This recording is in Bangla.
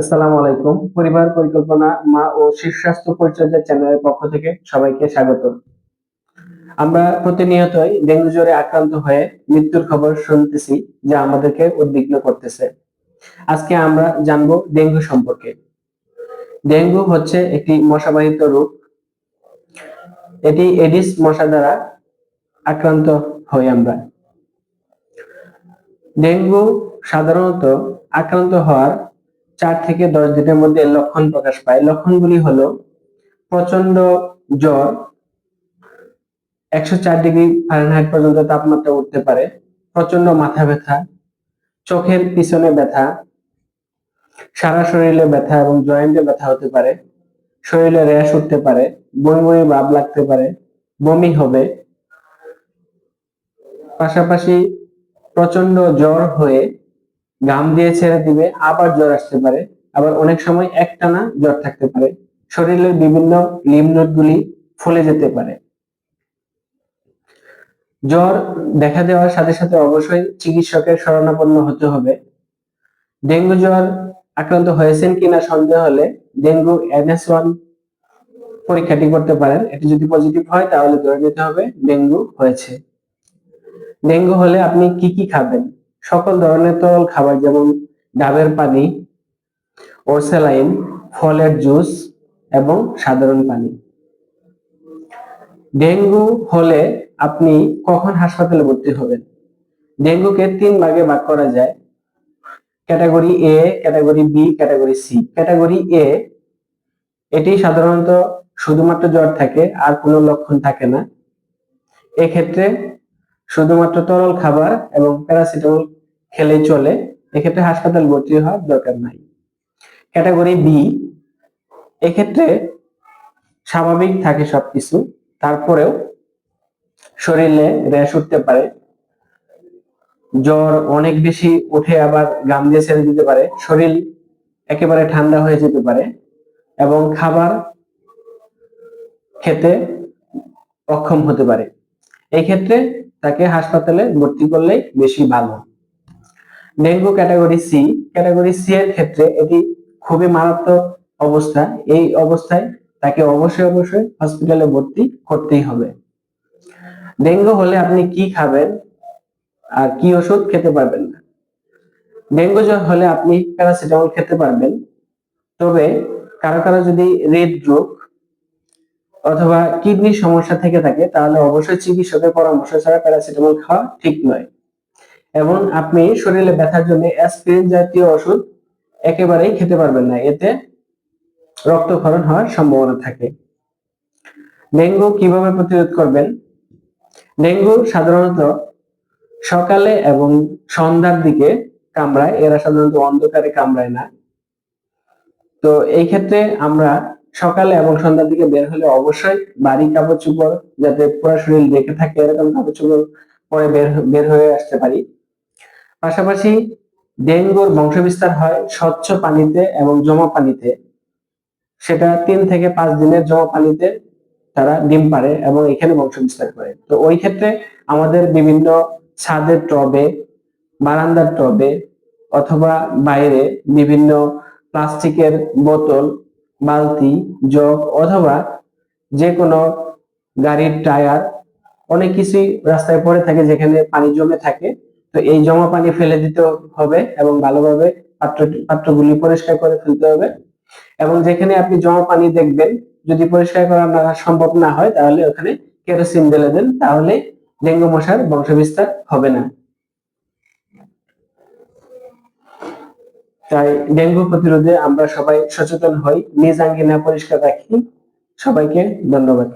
আসসালামু আলাইকুম। পরিবার পরিকল্পনা, মা ও শিশু স্বাস্থ্য পরিচর্যা চ্যানেলের পক্ষ থেকে সবাইকে স্বাগত। আমরা প্রতিনিয়তই ডেঙ্গু জ্বরে আক্রান্ত হয়ে মৃত্যুর খবর শুনতেছি, যা আমাদেরকে উদ্বিগ্ন করতেছে। আজকে আমরা জানব ডেঙ্গু সম্পর্কে। ডেঙ্গু হচ্ছে একটি মশাবাহিত রোগ। এটি এডিস মশা দ্বারা আক্রান্ত হই আমরা। ডেঙ্গু সাধারণত আক্রান্ত হওয়ার চার থেকে দশ দিনের মধ্যে লক্ষণ প্রকাশ পায়। লক্ষণগুলি হলো প্রচণ্ড জ্বর, একশো চার ডিগ্রি ফারেনহাইট পর্যন্ত তাপমাত্রা উঠতে পারে প্রচণ্ড মাথা ব্যথা, চোখের পিছনে ব্যথা, সারা শরীরে ব্যথা এবং জয়েন্টে ব্যথা হতে পারে, শরীরে র্যাশ উঠতে পারে বমি বমি ভাব লাগতে পারে, বমি হবে। পাশাপাশি প্রচণ্ড জ্বর হয়ে ঘাম দিয়ে ছেড়ে দিবে, আবার জ্বর আসতে পারে। আবার অনেক সময় একটানা জ্বর থাকতে পারে। শরীরের বিভিন্ন লিম্ফ গুলি ফুলে যেতে পারে। জ্বর দেখা দেওয়ার সাথে সাথে অবশ্যই চিকিৎসকের শরণাপন্ন হতে হবে। ডেঙ্গু জ্বর আক্রান্ত হয়েছেন কিনা সন্দেহ হলে ডেঙ্গু এনএস ওয়ান পরীক্ষাটি করতে পারেন। এটি যদি পজিটিভ হয়, তাহলে ধরে নিতে হবে ডেঙ্গু হয়েছে। ডেঙ্গু হলে আপনি কি কি খাবেন? সকল ধরনের তরল খাবার যেমন ডাবের পানি ওরসেলাইন ফলের জুস এবং সাধারণ পানি। ডেঙ্গু হলে আপনি কখন হাসপাতালে ভর্তি হবেন? ডেঙ্গুকে তিন ভাগে ভাগ করা যায়। Category A category B category C category A এটি সাধারণত শুধুমাত্র জ্বর থাকে, আর কোনো লক্ষণ থাকে না। এক্ষেত্রে শুধুমাত্র তরল খাবার এবং প্যারাসিটামল খেলে চলে, এক্ষেত্রে হাসপাতাল ভর্তি হওয়ার দরকার নাই। ক্যাটাগরি বি এক্ষেত্রে স্বাভাবিক থাকে সবকিছু, তারপরেও শরীরে র্যাশ উঠতে পারে, জ্বর অনেক বেশি উঠে আবার গাম দিয়ে ছেড়ে দিতে পারে, শরীর একেবারে ঠান্ডা হয়ে যেতে পারে এবং খাবার খেতে অক্ষম হতে পারে। এই ক্ষেত্রে তাকে হাসপাতালে ভর্তি করলেই বেশি ভালো। Dengue category C category C এর ক্ষেত্রে এটি খুবই মারাত্মক অবস্থা। এই অবস্থায় তাকে অবশ্যই অবশ্যই হসপিটালে ভর্তি করতেই হবে। ডেঙ্গু হলে আপনি কি খাবেন আর কি ওষুধ খেতে পারবেন না? ডেঙ্গু জ্বর হলে আপনি প্যারাসিটামল খেতে পারবেন। তবে কারও কারও যদি হৃদরোগ অথবা কিডনির সমস্যা থেকে থাকে, তাহলে অবশ্যই চিকিৎসকের পরামর্শ ছাড়া প্যারাসিটামল খাওয়া ঠিক নয়। এবং আপনি শরীরে ব্যথার জন্য অ্যাসপিরিন জাতীয় ওষুধ একেবারেই খেতে পারবেন না, এতে রক্তক্ষরণ হওয়ার সম্ভাবনা থাকে। ডেঙ্গু কীভাবে প্রতিরোধ করবেন? ডেঙ্গু সাধারণত সকালে এবং সন্ধ্যার দিকে কামড়ায়, এরা সাধারণত অন্ধকারে কামড়ায় না। তো এই ক্ষেত্রে আমরা সকালে এবং সন্ধ্যার দিকে বের হলে অবশ্যই বাড়ি কাপড় চোপড় যাতে পুরো শরীর দেখে থাকে, এরকম কাপড় চোপড় পরে বের বের হয়ে আসতে পারি। পাশাপাশি ডেঙ্গুর বংশবিস্তার হয় স্বচ্ছ পানিতে এবং জমা পানিতে। সেটা তিন থেকে পাঁচ দিনের জমা পানিতে তারা ডিম পারে এবং এখানে বংশবিস্তার করে। তো ওই ক্ষেত্রে আমাদের বিভিন্ন ছাদের টবে, বারান্দার টবে অথবা বাইরে বিভিন্ন প্লাস্টিকের বোতল বালতি, জগ অথবা যে কোনো গাড়ির টায়ার অনেক কিছুই রাস্তায় পড়ে থাকে যেখানে পানি জমে থাকে। তো এই জমা পানি ফেলে দিতে হবে এবং ভালোভাবে পাত্র পাত্রগুলি পরিষ্কার করে ফেলতে হবে। এবং যেখানে আপনি জমা পানি দেখবেন, যদি পরিষ্কার করা না সম্ভব না হয়, তাহলে ওখানে কেরোসিন ঢেলে দেন, তাহলে ডেঙ্গু মশার বংশবিস্তার হবে না। তাই ডেঙ্গু প্রতিরোধে আমরা সবাই সচেতন হই। নিজ আঙ্গিনা পরিষ্কার রাখি। সবাইকে ধন্যবাদ।